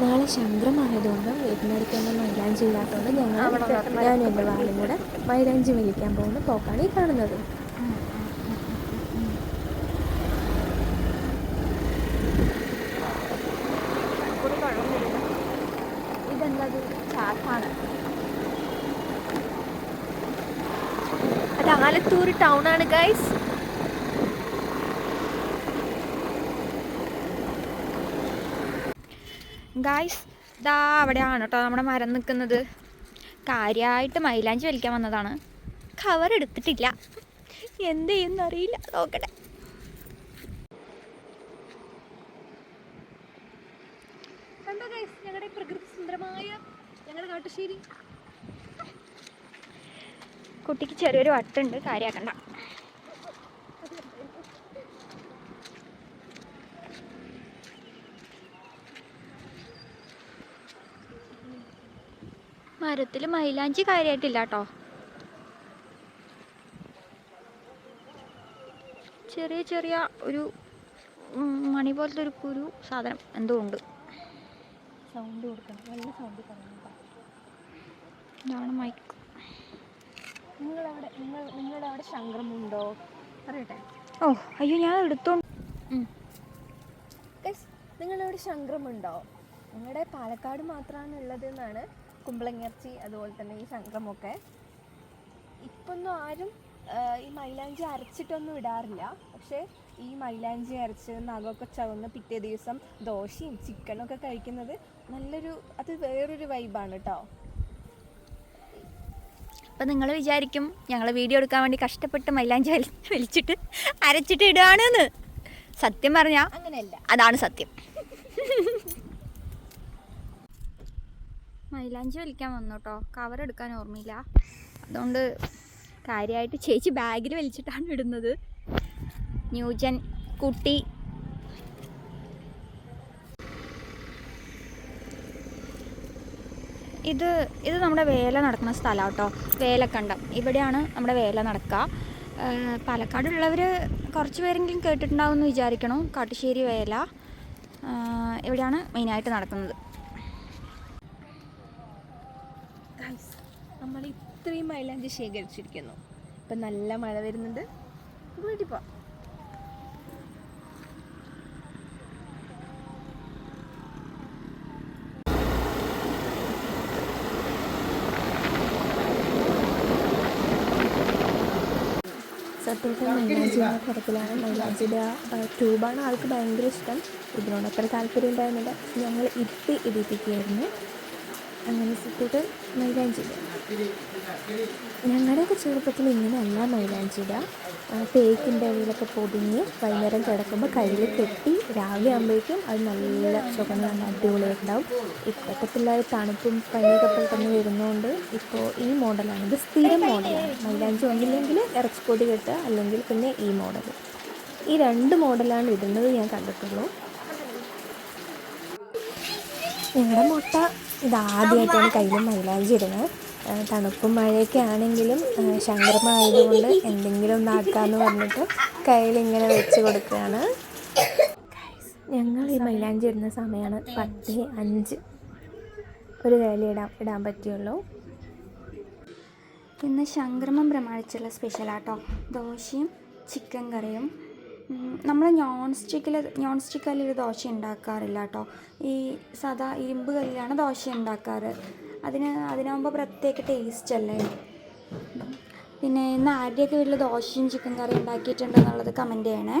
നാളെ ശങ്കരമായതുകൊണ്ട് വീട്ടിനടുത്തൊന്നും മൈലാഞ്ചി ഇല്ലാത്തതുകൊണ്ട് ഞങ്ങൾ ഞാൻ എന്റെ വാലും കൂടെ മൈലാഞ്ചി വലിക്കാൻ പോകുന്ന. പോക്കാണ് ഈ കാണുന്നത്. ഇതെന്തത് ചാപ്പാണ് അത് ആലത്തൂർ ടൗൺ ആണ് ഗൈസ് ഗായ്സ് ദാ അവിടെയാണ് കേട്ടോ നമ്മുടെ മരം നിൽക്കുന്നത് കാര്യമായിട്ട് മൈലാഞ്ചി വലിക്കാൻ വന്നതാണ്. കവർ എടുത്തിട്ടില്ല. എന്ത് ചെയ്യുന്ന അറിയില്ല. നോക്കട്ടെ. ഞങ്ങളുടെ പ്രകൃതി സുന്ദരമായ ഞങ്ങളുടെ കാട്ടുശ്ശേരി. കുട്ടിക്ക് ചെറിയൊരു വട്ടുണ്ട് കാര്യമാക്കണ്ട മരത്തിൽ മൈലാഞ്ചി കാര്യമായിട്ടില്ല കേട്ടോ ചെറിയ ചെറിയ ഒരു മണി പോലത്തെ ഒരു കുരു സാധനം എന്തോ ഉണ്ട്. സൗണ്ട് കൊടുക്കണം. നല്ല സൗണ്ട് ഇതാണ് മൈക്ക് നിങ്ങളവിടെ നിങ്ങൾ നിങ്ങളുടെ അവിടെ ശങ്കരമുണ്ടോ പറയട്ടെ. ഓ അയ്യോ ഞാൻ എടുത്തോണ്ട് അവിടെ നിങ്ങളവിടെ ശങ്കരമുണ്ടോ നിങ്ങളുടെ പാലക്കാട് മാത്രമാണ് ഉള്ളത് എന്നാണ് കുമ്പളങ്ങിറച്ചി അതുപോലെ തന്നെ ഈ ശങ്കരമൊക്കെ ഇപ്പൊന്നും ആരും ഈ മൈലാഞ്ചി അരച്ചിട്ടൊന്നും ഇടാറില്ല. പക്ഷേ ഈ മൈലാഞ്ചി അരച്ച് നഖമൊക്കെ ചവന്ന് പിറ്റേ ദിവസം ദോശയും ചിക്കനും ഒക്കെ കഴിക്കുന്നത് നല്ലൊരു അത് വേറൊരു വൈബാണ് കേട്ടോ അപ്പം നിങ്ങൾ വിചാരിക്കും ഞങ്ങൾ വീഡിയോ എടുക്കാൻ വേണ്ടി കഷ്ടപ്പെട്ട് മൈലാഞ്ചി വലി- വലിച്ചിട്ട് അരച്ചിട്ട് ഇടുകയാണെന്ന്. സത്യം പറഞ്ഞാൽ അങ്ങനെയല്ല. അതാണ് സത്യം. മൈലാഞ്ചി വലിക്കാൻ വന്നു കേട്ടോ കവർ എടുക്കാൻ ഓർമ്മയില്ല. അതുകൊണ്ട് കാര്യമായിട്ട് ചേച്ചി ബാഗിൽ വലിച്ചിട്ടാണ് ഇടുന്നത് ന്യൂജൻ കുട്ടി. ഇത് ഇത് നമ്മുടെ വേല നടക്കുന്ന സ്ഥലമാണ് കേട്ടോ വേലക്കണ്ടം. ഇവിടെയാണ് നമ്മുടെ വേല നടക്കുക പാലക്കാടുള്ളവർ കുറച്ച് പേരെങ്കിലും കേട്ടിട്ടുണ്ടാവും എന്ന് വിചാരിക്കണം. കാട്ടുശ്ശേരി വേല. ഇവിടെയാണ് മെയിനായിട്ട് നടക്കുന്നത്. ഗൈസ് നമ്മൾ ഇത്രയും മൈലാഞ്ചി ശേഖരിച്ചിരിക്കുന്നു. ഇപ്പം നല്ല മഴ വരുന്നുണ്ട്. വീട്ടിൽ പോവാം. സത്യത്തിൽ മൈലാഞ്ചിയുടെ തരത്തിലാണ് മൈലാഞ്ചിയുടെ ട്യൂബാണ് ആൾക്ക് ഭയങ്കര ഇഷ്ടം. ഇതിനോട് അത്ര താല്പര്യം ഉണ്ടായിരുന്നില്ല. ഞങ്ങൾ ഇട്ട് ഇടിപ്പിക്കുകയായിരുന്നു. അങ്ങനെ സത്യത്തിൽ മൈലാഞ്ചി ഇടുക. ഞങ്ങളുടെയൊക്കെ ചെറുപ്പത്തിൽ ഇങ്ങനെയല്ല മൈലാഞ്ചി ഇടുക ആ, തേക്കിന്റെ ഇടയിലൊക്കെ പൊതിഞ്ഞ് വൈകുന്നേരം കിടക്കുമ്പോൾ കയ്യിൽ കെട്ടി രാവിലെ ആകുമ്പോഴേക്കും അത് നല്ല ചുവന്ന നല്ല അടിപൊളിയായിട്ടുണ്ടാവും. ഇപ്പോഴത്തെ പിള്ളേർ തണുപ്പും പനിയൊക്കെ തന്നെ വരുന്നതുകൊണ്ട് ഇപ്പോൾ ഈ മോഡലാണ്. ഇത് സ്ഥിരം മോഡലാണ്. മൈലാഞ്ചി ഒന്നില്ലെങ്കിൽ ഇറച്ചിപ്പൊടി കെട്ടുക അല്ലെങ്കിൽ പിന്നെ ഈ മോഡൽ ഈ രണ്ട് മോഡലാണ് ഇടുന്നത് ഞാൻ കണ്ടിട്ടുള്ളൂ. ഞങ്ങളുടെ മുട്ട ഇതാദ്യമായിട്ടാണ് കയ്യിൽ മൈലാഞ്ചി ഇടുന്നത്. തണുപ്പും മഴയൊക്കെ ആണെങ്കിലും ശങ്കരമായതുകൊണ്ട് എന്തെങ്കിലും ഒന്ന് പറഞ്ഞിട്ട് കയ്യിൽ ഇങ്ങനെ വെച്ച് കൊടുക്കുകയാണ്. ഞങ്ങൾ ഈ മൈലാഞ്ചി ഇടുന്ന സമയമാണ് പത്ത് അഞ്ച് ഒരു കയ്യിൽ ഇടാൻ ഇടാൻ പറ്റുള്ളൂ. ഇന്ന് സംക്രമം പ്രമാണിച്ചുള്ള സ്പെഷ്യലാട്ടോ. ദോശയും ചിക്കൻ കറിയും നമ്മൾ നോൺ സ്റ്റിക്കിൽ നോൺ സ്റ്റിക്ക് കല്ലിൽ ദോശ ഉണ്ടാക്കാറില്ല കേട്ടോ ഈ സാധാ ഇരുമ്പ് കല്ലിലാണ് ദോശ ഉണ്ടാക്കാറ് അതിന് അതിനാകുമ്പോൾ പ്രത്യേക ടേസ്റ്റ് അല്ലേ? പിന്നെ ഇന്ന് ആരുടെയൊക്കെ വീട്ടിൽ ദോശയും ചിക്കൻ കറിയും ഉണ്ടാക്കിയിട്ടുണ്ടെന്നുള്ളത് കമന്റ് ചെയ്യണേ.